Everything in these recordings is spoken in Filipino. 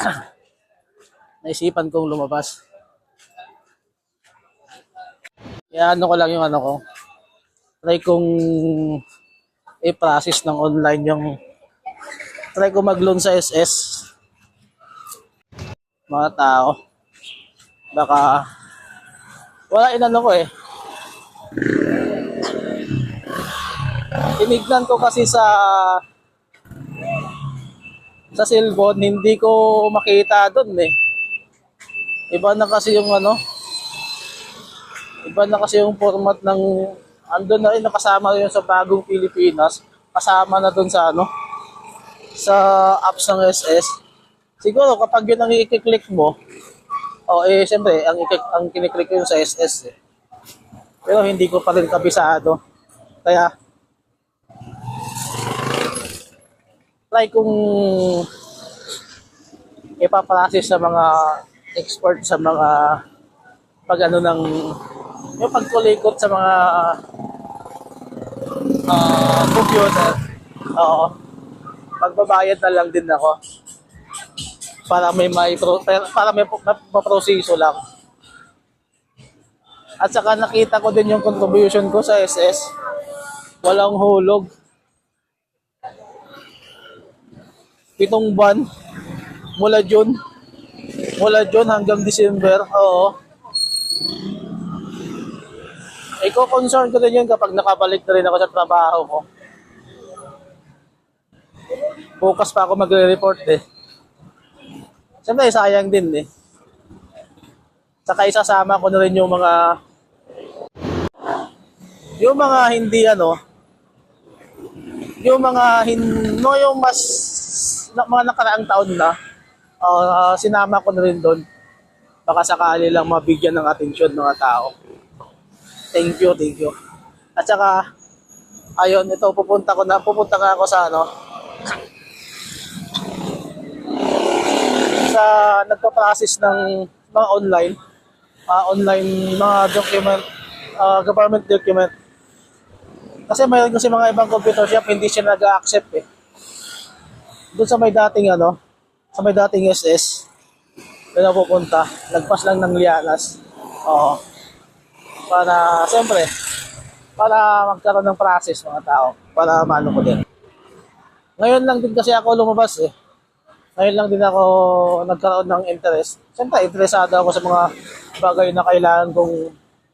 naisipan kong lumabas. Kaya ano ko lang yung ano ko. Try kong i-process ng online yung try ko mag-loan sa SS mga tao. Baka wala inano ko eh. Tinignan ko kasi sa sa cellphone, hindi ko makita doon eh. Iba na kasi yung ano, iba na kasi yung format ng, andun na rin, nakasama rin sa bagong Pilipinas, kasama na doon sa ano, sa apps ng SS. Siguro kapag yun ang i-click mo, o eh, siyempre, ang, i- ang kiniklik ko yung sa SS eh. Pero hindi ko pa rin kabisado. Kaya, try kong ipaprocess sa mga expert sa mga pag ano ng yung pagkulikot sa mga ah, computer. Oo. Magbabayad na lang din ako para may may para may maproseso lang. At saka nakita ko din yung contribution ko sa SS. Walang hulog. Pitong buwan mula June mula June hanggang December oo Iko concern ko din yun kapag nakabalik na rin ako sa trabaho ko. Bukas pa ako magre-report eh. Siyempre, sayang din eh. Saka isasama ko na rin yung mga yung mga hindi ano yung mga hin no yung mas na, mga nakaraang taon na ah, sinama ko na rin doon. Baka sakali lang mabigyan ng atensyon mga tao. Thank you thank you. At saka ayun ito pupunta ko na pupunta nga ako sa ano sa nagpa-process ng mga online ah, online mga document ah, government document. Kasi mayroon kasi mga ibang computer shop hindi siya nag-accept eh doon sa may dating ano, sa may dating SS, doon ako pupunta. Nagpas lang ng Lianas. Oo. Para, siyempre, para magkaroon ng process mga tao. Para maano ko din. Ngayon lang din kasi ako lumabas eh. Ngayon lang din ako nagkaroon ng interest. Siyempre, interesado ako sa mga bagay na kailangan kong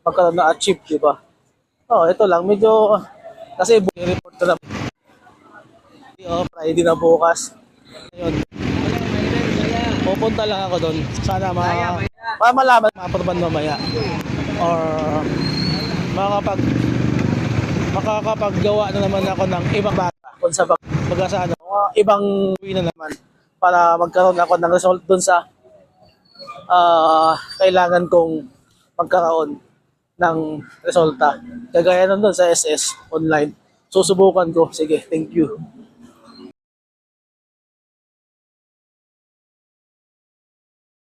magkaroon na achieve, di ba? Oo, ito lang. Medyo, kasi report na lang. Oh, Friday na bukas. Ayun. Pupunta lang ako doon. Sana ma para malaman ma-approvean mamaya. Or makakapag makakapaggawa na naman ako ng ibang bata kung sa pag pag-asa ano, ibang way na naman para magkaroon ako ng result doon sa ah kailangan kong magkaroon ng resulta. Kagaya nun doon sa SS online. Susubukan ko. Sige, thank you.